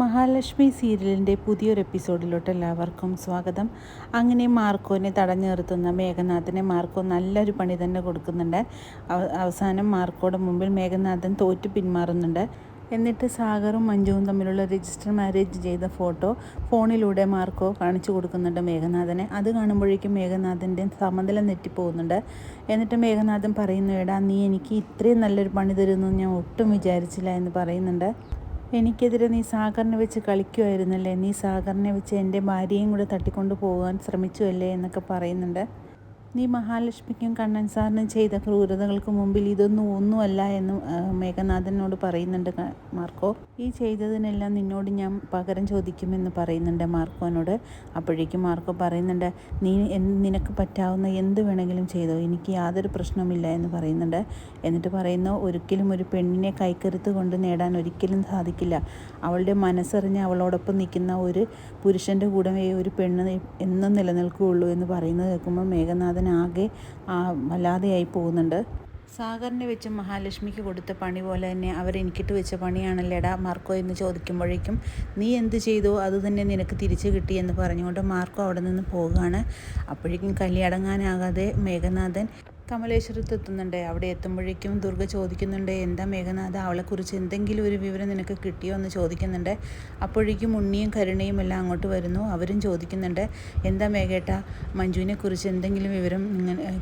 മഹാലക്ഷ്മി സീരിയലിന്റെ പുതിയൊരു എപ്പിസോഡിലോട്ട് എല്ലാവർക്കും സ്വാഗതം. അങ്ങനെ മാർക്കോനെ തടഞ്ഞു നിർത്തുന്ന മേഘനാഥനെ മാർക്കോ നല്ലൊരു പണി തന്നെ കൊടുക്കുന്നുണ്ട്. അവസാനം മാർക്കോയുടെ മുമ്പിൽ മേഘനാഥൻ തോറ്റു പിന്മാറുന്നുണ്ട്. എന്നിട്ട് സാഗറും മഞ്ജുവും തമ്മിലുള്ള രജിസ്റ്റർ മാരേജ് ചെയ്ത ഫോട്ടോ ഫോണിലൂടെ മാർക്കോ കാണിച്ചു കൊടുക്കുന്നുണ്ട് മേഘനാഥനെ. അത് കാണുമ്പോഴേക്കും മേഘനാഥന്റെ സമനില നെറ്റിപ്പോകുന്നുണ്ട്. എന്നിട്ട് മേഘനാഥൻ പറയുന്നു എടാ നീ എനിക്ക് ഇത്രയും നല്ലൊരു പണി തരുമെന്ന് ഞാൻ ഒട്ടും വിചാരിച്ചില്ല എന്ന് പറയുന്നുണ്ട്. എനിക്കെതിരെ നീ സാഗറിനെ വെച്ച് കളിക്കുമായിരുന്നല്ലേ നീ സാഗറിനെ വെച്ച് എന്റെ ഭാര്യയും കൂടെ തട്ടിക്കൊണ്ട് പോകാൻ ശ്രമിച്ചു അല്ലേ എന്നൊക്കെ പറയുന്നുണ്ട്. നീ മഹാലക്ഷ്മിക്കും കണ്ണൻ സാറിനും ചെയ്ത ക്രൂരതകൾക്ക് മുമ്പിൽ ഇതൊന്നും ഒന്നുമല്ല എന്ന് മേഘനാഥനോട് പറയുന്നുണ്ട് മാർക്കോ. ഈ ചെയ്തതിനെല്ലാം നിന്നോട് ഞാൻ പകരം ചോദിക്കുമെന്ന് പറയുന്നുണ്ട് മാർക്കോനോട് അപ്പോഴേക്കും മാർക്കോ പറയുന്നുണ്ട് നീ നിനക്ക് പറ്റാവുന്ന എന്ത് വേണമെങ്കിലും ചെയ്തോ? എനിക്ക് യാതൊരു പ്രശ്നവുമില്ല എന്ന് പറയുന്നുണ്ട്. എന്നിട്ട് പറയുന്നു ഒരിക്കലും ഒരു പെണ്ണിനെ കൈക്കരുത്ത് കൊണ്ട് നേടാൻ ഒരിക്കലും സാധിക്കില്ല. അവളുടെ മനസ്സറിഞ്ഞ് അവളോടൊപ്പം നിൽക്കുന്ന ഒരു പുരുഷന്റെ കൂടെ ഒരു പെണ്ണ് എന്നും നിലനിൽക്കുകയുള്ളൂ എന്ന് പറയുന്നത് കേൾക്കുമ്പോൾ മേഘനാഥൻ അതിനാകെ വല്ലാതെയായി പോകുന്നുണ്ട്. സാഗറിനെ വെച്ച് മഹാലക്ഷ്മിക്ക് കൊടുത്ത പണി പോലെ തന്നെ അവരെനിക്കിട്ട് വെച്ച പണിയാണല്ലേടാ മാർക്കോ എന്ന് ചോദിക്കുമ്പോഴേക്കും നീ എന്ത് ചെയ്തു? അത് തന്നെ നിനക്ക് തിരിച്ചു കിട്ടി എന്ന് പറഞ്ഞുകൊണ്ട് മാർക്കോ അവിടെ നിന്ന് പോവുകയാണ്. അപ്പോഴേക്കും കല്യാടങ്ങാനാകാതെ മേഘനാഥൻ കമലേശ്വരത്ത് എത്തുന്നുണ്ട് അവിടെ എത്തുമ്പോഴേക്കും ദുർഗ ചോദിക്കുന്നുണ്ട് എന്താ മേഘനാഥ അവളെക്കുറിച്ച് എന്തെങ്കിലും ഒരു വിവരം നിനക്ക് കിട്ടിയോ? എന്ന് ചോദിക്കുന്നുണ്ട്. അപ്പോഴേക്കും ഉണ്ണിയും കരുണയും എല്ലാം അങ്ങോട്ട് വരുന്നു. അവരും ചോദിക്കുന്നുണ്ട് എന്താ മേഘേട്ട മഞ്ജുവിനെ കുറിച്ച് എന്തെങ്കിലും വിവരം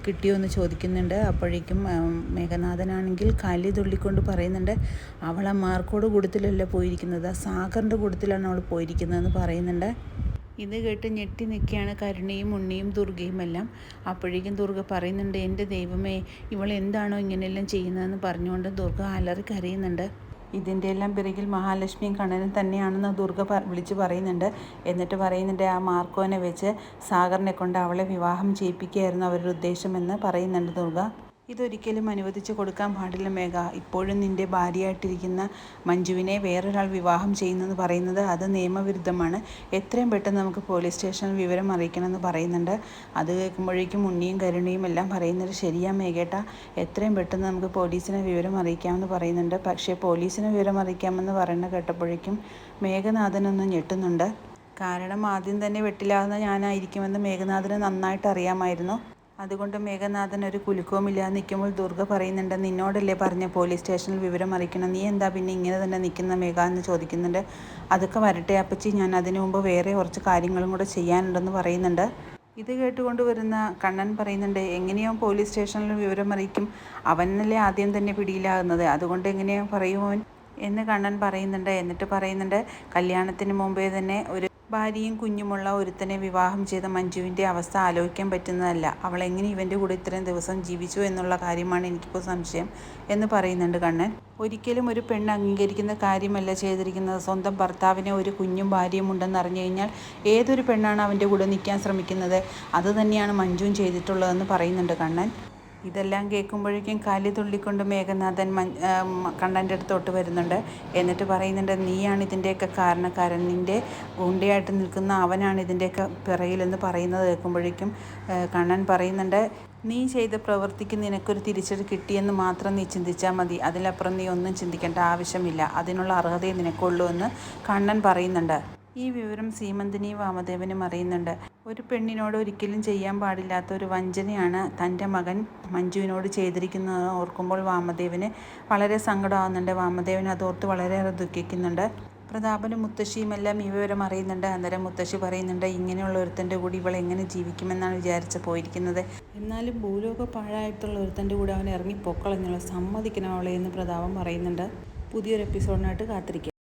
കിട്ടിയോ? എന്ന് ചോദിക്കുന്നുണ്ട്. അപ്പോഴേക്കും മേഘനാഥനാണെങ്കിൽ കാലി തുള്ളിക്കൊണ്ട് പറയുന്നുണ്ട് ആ മാർക്കോട് കൂടത്തിലല്ല പോയിരിക്കുന്നത് ആ സാഗറിന്റെ കൂടത്തിലാണ് അവൾ പോയിരിക്കുന്നതെന്ന് പറയുന്നുണ്ട്. ഇത് കേട്ട് ഞെട്ടി നിൽക്കുകയാണ് കരുണയും ഉണ്ണിയും ദുർഗയും എല്ലാം. അപ്പോഴേക്കും ദുർഗ പറയുന്നുണ്ട് എന്റെ ദൈവമേ ഇവൾ എന്താണോ ഇങ്ങനെയെല്ലാം ചെയ്യുന്നതെന്ന് പറഞ്ഞുകൊണ്ട് ദുർഗ അലറി കരയുന്നുണ്ട്. ഇതിന്റെ എല്ലാം പിറകിൽ മഹാലക്ഷ്മിയും കണ്ണനും തന്നെയാണെന്ന് ദുർഗ വിളിച്ച് പറയുന്നുണ്ട്. എന്നിട്ട് പറയുന്നുണ്ട് ആ മാർക്കോനെ വെച്ച് സാഗറിനെ കൊണ്ട് അവളെ വിവാഹം ചെയ്യിപ്പിക്കുകയായിരുന്നു അവരുടെ ഉദ്ദേശമെന്ന് പറയുന്നുണ്ട് ദുർഗ. ഇതൊരിക്കലും അനുവദിച്ചു കൊടുക്കാൻ പാടില്ല മേഘ. ഇപ്പോഴും നിന്റെ ഭാര്യയായിട്ടിരിക്കുന്ന മഞ്ജുവിനെ വേറൊരാൾ വിവാഹം ചെയ്യുന്നെന്ന് പറയുന്നത് അത് നിയമവിരുദ്ധമാണ്. എത്രയും പെട്ടെന്ന് നമുക്ക് പോലീസ് സ്റ്റേഷനിൽ വിവരം അറിയിക്കണമെന്ന് പറയുന്നുണ്ട്. അത് കേൾക്കുമ്പോഴേക്കും ഉണ്ണിയും കരുണിയും എല്ലാം പറയുന്നത് ശരിയാ മേഘേട്ട. എത്രയും പെട്ടെന്ന് നമുക്ക് പോലീസിനെ വിവരം അറിയിക്കാമെന്ന് പറയുന്നുണ്ട്. പക്ഷേ പോലീസിനെ വിവരം അറിയിക്കാമെന്ന് പറയുന്ന കേട്ടപ്പോഴേക്കും മേഘനാഥനൊന്ന് ഞെട്ടുന്നുണ്ട്. കാരണം ആദ്യം തന്നെ വെട്ടിലാകുന്ന ഞാനായിരിക്കുമെന്ന് മേഘനാഥന് നന്നായിട്ട് അറിയാമായിരുന്നു അതുകൊണ്ട് മേഘനാഥൻ ഒരു കുലുക്കവുമില്ലാതെ നിൽക്കുമ്പോൾ ദുർഗ പറയുന്നുണ്ട് നിന്നോടല്ലേ പറഞ്ഞ പോലീസ് സ്റ്റേഷനിൽ വിവരം അറിയിക്കണം. നീ എന്താ പിന്നെ ഇങ്ങനെ തന്നെ നിൽക്കുന്ന മേഘ എന്ന് ചോദിക്കുന്നുണ്ട്. അതൊക്കെ വരട്ടെ അപ്പച്ചി. ഞാൻ അതിനു മുമ്പ് വേറെ കുറച്ച് കാര്യങ്ങളും കൂടെ ചെയ്യാനുണ്ടെന്ന് പറയുന്നുണ്ട്. ഇത് കേട്ടുകൊണ്ട് വരുന്ന കണ്ണൻ പറയുന്നുണ്ട് എങ്ങനെയോ പോലീസ് സ്റ്റേഷനിൽ വിവരം അറിയിക്കും. അവനല്ലേ ആദ്യം തന്നെ പിടിയിലാകുന്നത്. അതുകൊണ്ട് എങ്ങനെയോ പറയുമോ? എന്ന് കണ്ണൻ പറയുന്നുണ്ട്. എന്നിട്ട് പറയുന്നുണ്ട് കല്യാണത്തിന് മുമ്പേ തന്നെ ഒരു ഭാര്യയും കുഞ്ഞുമുള്ള ഒരുത്തനെ വിവാഹം ചെയ്ത മഞ്ജുവിന്റെ അവസ്ഥ ആലോചിക്കാൻ പറ്റുന്നതല്ല. അവൾ എങ്ങനെ ഇവന്റെ കൂടെ ഇത്രയും ദിവസം ജീവിച്ചു എന്നുള്ള കാര്യമാണ് എനിക്കിപ്പോൾ സംശയം എന്ന് പറയുന്നുണ്ട് കണ്ണൻ. ഒരിക്കലും ഒരു പെണ്ണ് അംഗീകരിക്കുന്ന കാര്യമല്ല ചെയ്തിരിക്കുന്നത്. സ്വന്തം ഭർത്താവിനെ ഒരു കുഞ്ഞും ഭാര്യയും ഉണ്ടെന്ന് അറിഞ്ഞു കഴിഞ്ഞാൽ ഏതൊരു പെണ്ണാണ് അവന്റെ കൂടെ നിൽക്കാൻ ശ്രമിക്കുന്നത്? അത് തന്നെയാണ് മഞ്ജുവും ചെയ്തിട്ടുള്ളതെന്ന് പറയുന്നുണ്ട് കണ്ണൻ. ഇതെല്ലാം കേൾക്കുമ്പോഴേക്കും കാലി തുള്ളിക്കൊണ്ട് മേഘനാഥൻ കണ്ണന്റെ അടുത്തോട്ട് വരുന്നുണ്ട്. എന്നിട്ട് പറയുന്നുണ്ട് നീയാണ് ഇതിന്റെയൊക്കെ കാരണക്കാരൻ. നിന്റെ ഗുണ്ടയായിട്ട് നിൽക്കുന്ന അവനാണ് ഇതിന്റെയൊക്കെ പിറയിലെന്ന് പറയുന്നത് കേൾക്കുമ്പോഴേക്കും കണ്ണൻ പറയുന്നുണ്ട് നീ ചെയ്ത പ്രവൃത്തിക്ക് നിനക്കൊരു തിരിച്ചടി കിട്ടിയെന്ന് മാത്രം നീ ചിന്തിച്ചാൽ മതി. അതിലപ്പുറം നീ ഒന്നും ചിന്തിക്കേണ്ട ആവശ്യമില്ല. അതിനുള്ള അർഹതയെ നിനക്കുള്ളൂ എന്ന് കണ്ണൻ പറയുന്നുണ്ട്. ഈ വിവരം സീമന്തിനി വാമദേവനും അറിയുന്നുണ്ട്. ഒരു പെണ്ണിനോട് ഒരിക്കലും ചെയ്യാൻ പാടില്ലാത്ത ഒരു വഞ്ചനയാണ് തന്റെ മകൻ മഞ്ജുവിനോട് ചെയ്തിരിക്കുന്നത് ഓർക്കുമ്പോൾ വാമദേവന് വളരെ സങ്കടമാകുന്നുണ്ട്. വാമദേവൻ അതോർത്ത് വളരെയേറെ ദുഃഖിക്കുന്നുണ്ട്. പ്രതാപനും മുത്തശ്ശിയും എല്ലാം ഈ വിവരം അറിയുന്നുണ്ട്. അന്നേരം മുത്തശ്ശി പറയുന്നുണ്ട് ഇങ്ങനെയുള്ള ഒരുത്തന്റെ കൂടി ഇവൾ എങ്ങനെ ജീവിക്കുമെന്നാണ് വിചാരിച്ച് പോയിരിക്കുന്നത്. എന്നാലും ഭൂലോക പാഴായിട്ടുള്ള ഒരുത്തന്റെ കൂടെ അവൻ ഇറങ്ങി പൊക്കളഞ്ഞുള്ള സമ്മതിക്കണം അവളെ എന്ന് പ്രതാപം പറയുന്നുണ്ട്. പുതിയൊരു എപ്പിസോഡിനായിട്ട് കാത്തിരിക്കുക